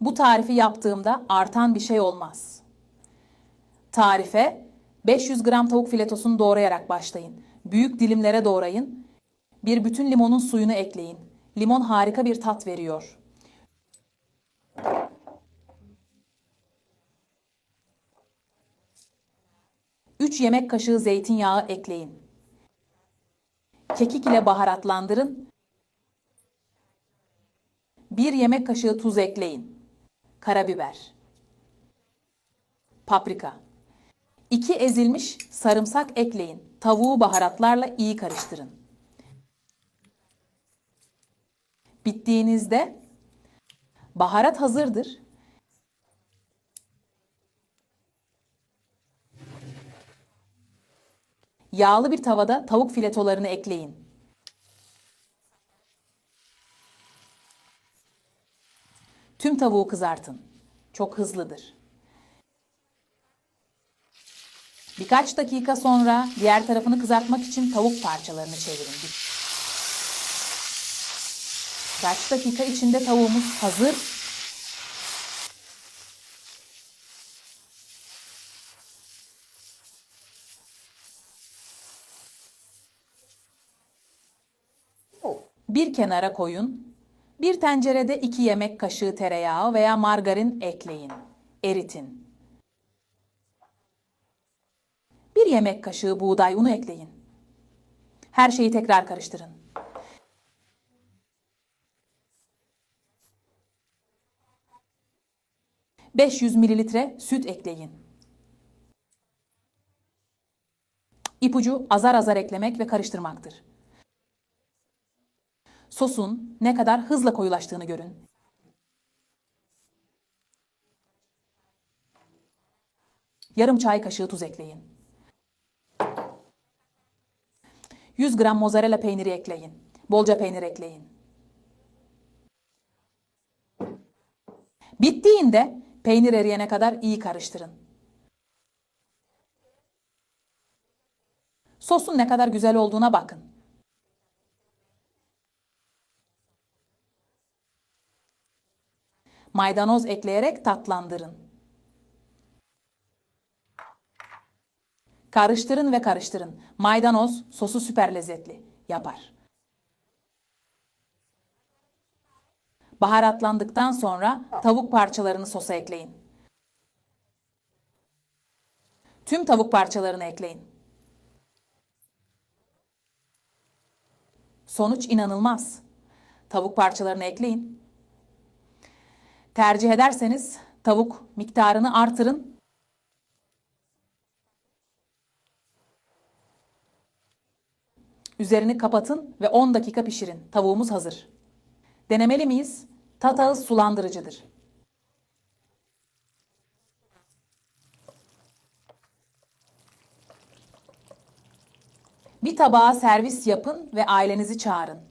Bu tarifi yaptığımda artan bir şey olmaz. Tarife 500 gram tavuk filetosunu doğrayarak başlayın. Büyük dilimlere doğrayın. Bir bütün limonun suyunu ekleyin. Limon harika bir tat veriyor. Üç yemek kaşığı zeytinyağı ekleyin. Kekik ile baharatlandırın. 1 yemek kaşığı tuz ekleyin. Karabiber. Paprika. 2 ezilmiş sarımsak ekleyin. Tavuğu baharatlarla iyi karıştırın. Bittiğinizde baharat hazırdır. Yağlı bir tavada tavuk filetolarını ekleyin. Tüm tavuğu kızartın. Çok hızlıdır. Birkaç dakika sonra diğer tarafını kızartmak için tavuk parçalarını çevirin. Birkaç dakika içinde tavuğumuz hazır. Bir kenara koyun. Bir tencerede 2 yemek kaşığı tereyağı veya margarin ekleyin. Eritin. Bir yemek kaşığı buğday unu ekleyin. Her şeyi tekrar karıştırın. ...500 mililitre süt ekleyin. İpucu azar azar eklemek ve karıştırmaktır. Sosun ne kadar hızla koyulaştığını görün. Yarım çay kaşığı tuz ekleyin. 100 gram mozzarella peyniri ekleyin. Bolca peynir ekleyin. Bittiğinde peynir eriyene kadar iyi karıştırın. Sosun ne kadar güzel olduğuna bakın. Maydanoz ekleyerek tatlandırın. Karıştırın ve karıştırın. Maydanoz sosu süper lezzetli yapar. Baharatlandıktan sonra tavuk parçalarını sosa ekleyin. Tüm tavuk parçalarını ekleyin. Sonuç inanılmaz. Tavuk parçalarını ekleyin. Tercih ederseniz tavuk miktarını artırın. Üzerini kapatın ve 10 dakika pişirin. Tavuğumuz hazır. Denemeli miyiz? Tatağız sulandırıcıdır. Bir tabağa servis yapın ve ailenizi çağırın.